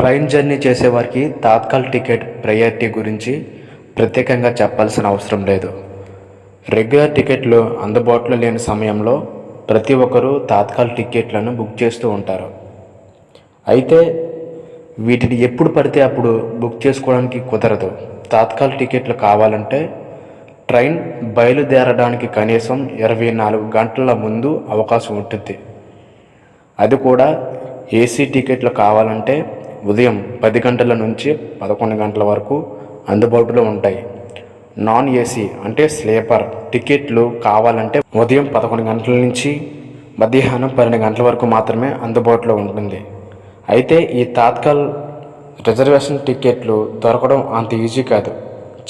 Train journey చేసేవారికి Tatkal ticket priority గురించి ప్రత్యేకంగా చెప్పాల్సిన అవసరం లేదు. రెగ్యులర్ టికెట్లు అందుబాటులో లేని సమయంలో ప్రతి ఒక్కరూ తాత్కాల్ టికెట్లను బుక్ చేస్తూ ఉంటారు. అయితే వీటిని ఎప్పుడు పడితే అప్పుడు బుక్ చేసుకోవడానికి కుదరదు. తాత్కాల్ టికెట్లు కావాలంటే ట్రైన్ బయలుదేరడానికి కనీసం ఇరవై నాలుగు గంటల ముందు అవకాశం ఉంటుంది. అది కూడా ఏసీ టికెట్లు కావాలంటే ఉదయం పది గంటల నుంచి పదకొండు గంటల వరకు అందుబాటులో ఉంటాయి. నాన్ ఏసీ అంటే స్లీపర్. టికెట్లు కావాలంటే ఉదయం పదకొండు గంటల నుంచి మధ్యాహ్నం పన్నెండు గంటల వరకు మాత్రమే అందుబాటులో ఉంటుంది. అయితే ఈ తాత్కాల్ రిజర్వేషన్ టికెట్లు దొరకడం అంత ఈజీ కాదు.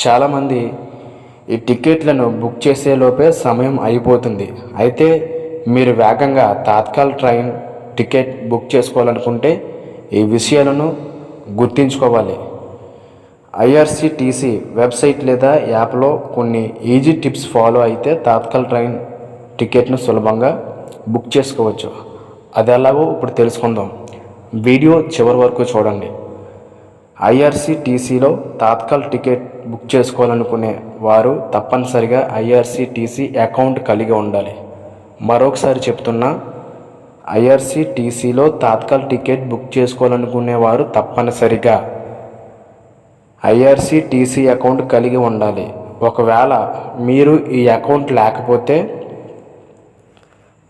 చాలామంది ఈ టికెట్లను బుక్ చేసే లోపే సమయం అయిపోతుంది. అయితే మీరు వేగంగా తాత్కాల్ ట్రైన్ టికెట్ బుక్ చేసుకోవాలనుకుంటే ఈ విషయాలను గుర్తుంచుకోవాలి. ఐఆర్సిటీసీ వెబ్సైట్ లేదా యాప్లో కొన్ని ఈజీ టిప్స్ ఫాలో అయితే తాత్కాల్ ట్రైన్ టికెట్ను సులభంగా బుక్ చేసుకోవచ్చు. అది ఎలాగో ఇప్పుడు తెలుసుకుందాం. వీడియో చివరి వరకు చూడండి. ఐఆర్సిటీసీలో తాత్కాల్ టికెట్ బుక్ చేసుకోవాలనుకునే వారు తప్పనిసరిగా ఐఆర్సిటీసీ అకౌంట్ కలిగి ఉండాలి. మరొకసారి చెప్తున్నా ఐఆర్సిటీసీలో తాత్కాల్ టికెట్ బుక్ చేసుకోవాలనుకునేవారు తప్పనిసరిగా. ఐఆర్సిటీసీ అకౌంట్ కలిగి ఉండాలి. ఒకవేళ మీరు ఈ అకౌంట్ లేకపోతే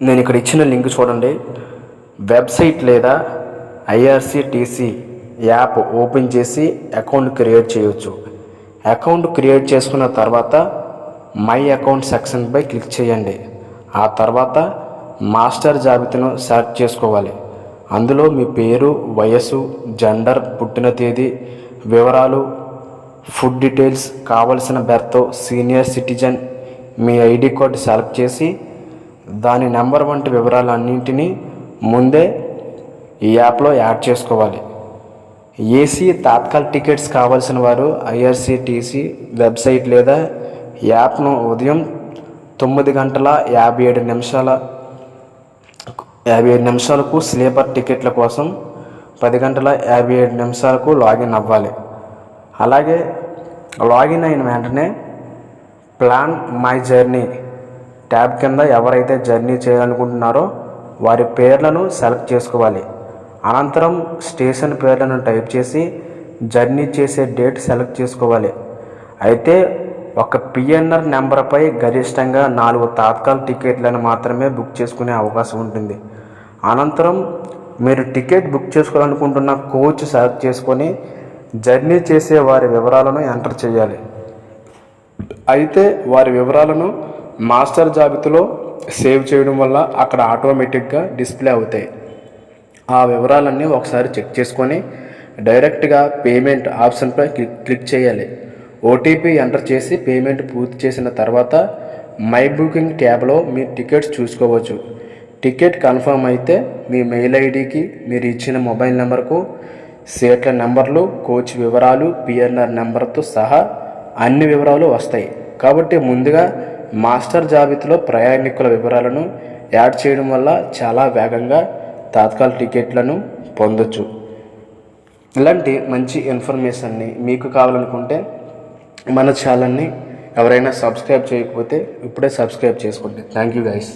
నేను ఇక్కడ ఇచ్చిన లింక్ చూడండి. వెబ్సైట్ లేదా ఐఆర్సిటీసీ యాప్ ఓపెన్ చేసి అకౌంట్ క్రియేట్ చేయొచ్చు. అకౌంట్ క్రియేట్ చేసుకున్న తర్వాత మై అకౌంట్ సెక్షన్పై క్లిక్ చేయండి. ఆ తర్వాత మాస్టర్ జాబితాను సెలెక్ట్ చేసుకోవాలి. అందులో మీ పేరు వయసు జెండర్ పుట్టిన తేదీ వివరాలు ఫుడ్ డీటెయిల్స్ కావలసిన బెర్త్ సీనియర్ సిటిజన్ మీ ఐడి కార్డ్ సెలెక్ట్ చేసి దాని నెంబర్ వంటి వివరాలన్నింటినీ ముందే ఈ యాప్లో యాడ్ చేసుకోవాలి. ఏసీ తాత్కాల్ టికెట్స్ కావాల్సిన వారు ఐఆర్సిటీసీ వెబ్సైట్ లేదా యాప్ను ఉదయం తొమ్మిది గంటల యాభై ఏడు నిమిషాల యాభై ఏడు నిమిషాలకు స్లీపర్ టికెట్ల కోసం పది గంటల యాభై ఏడు నిమిషాలకు లాగిన్ అవ్వాలి. అలాగే లాగిన్ అయిన వెంటనే ప్లాన్ మై జర్నీ ట్యాబ్ కింద ఎవరైతే జర్నీ చేయాలనుకుంటున్నారో వారి పేర్లను సెలెక్ట్ చేసుకోవాలి. అనంతరం స్టేషన్ పేర్లను టైప్ చేసి జర్నీ చేసే డేట్ సెలెక్ట్ చేసుకోవాలి. అయితే ఒక పిఎన్ఆర్ నెంబర్పై గరిష్టంగా నాలుగు తాత్కాల్ టికెట్లను మాత్రమే బుక్ చేసుకునే అవకాశం ఉంటుంది. అనంతరం మీరు టికెట్ బుక్ చేసుకోవాలనుకుంటున్న కోచ్ సెలెక్ట్ చేసుకొని జర్నీ చేసే వారి వివరాలను ఎంటర్ చేయాలి. అయితే వారి వివరాలను మాస్టర్ జాబితాలో సేవ్ చేయడం వల్ల అక్కడ ఆటోమేటిక్గా డిస్ప్లే అవుతాయి. ఆ వివరాలన్నీ ఒకసారి చెక్ చేసుకొని డైరెక్ట్గా పేమెంట్ ఆప్షన్పై క్లిక్ క్లిక్ చేయాలి. ఓటీపీ ఎంటర్ చేసి పేమెంట్ పూర్తి చేసిన తర్వాత మై బుకింగ్ ట్యాబ్లో మీ టికెట్స్ చూసుకోవచ్చు. టికెట్ కన్ఫర్మ్ అయితే మీ మెయిల్ ఐడికి మీరు ఇచ్చిన మొబైల్ నెంబర్కు సీట్ల నెంబర్లు కోచ్ వివరాలు పిఎన్ఆర్ నెంబర్తో సహా అన్ని వివరాలు వస్తాయి. కాబట్టి ముందుగా మాస్టర్ జాబితాలో ప్రయాణికుల వివరాలను యాడ్ చేయడం వల్ల చాలా వేగంగా తాత్కాల టికెట్లను పొందొచ్చు. ఇలాంటి మంచి ఇన్ఫర్మేషన్ని మీకు కావాలనుకుంటే మన ఛానల్ని ఎవరైనా సబ్స్క్రైబ్ చేయకపోతే ఇప్పుడే సబ్స్క్రైబ్ చేసుకోండి. Thank you guys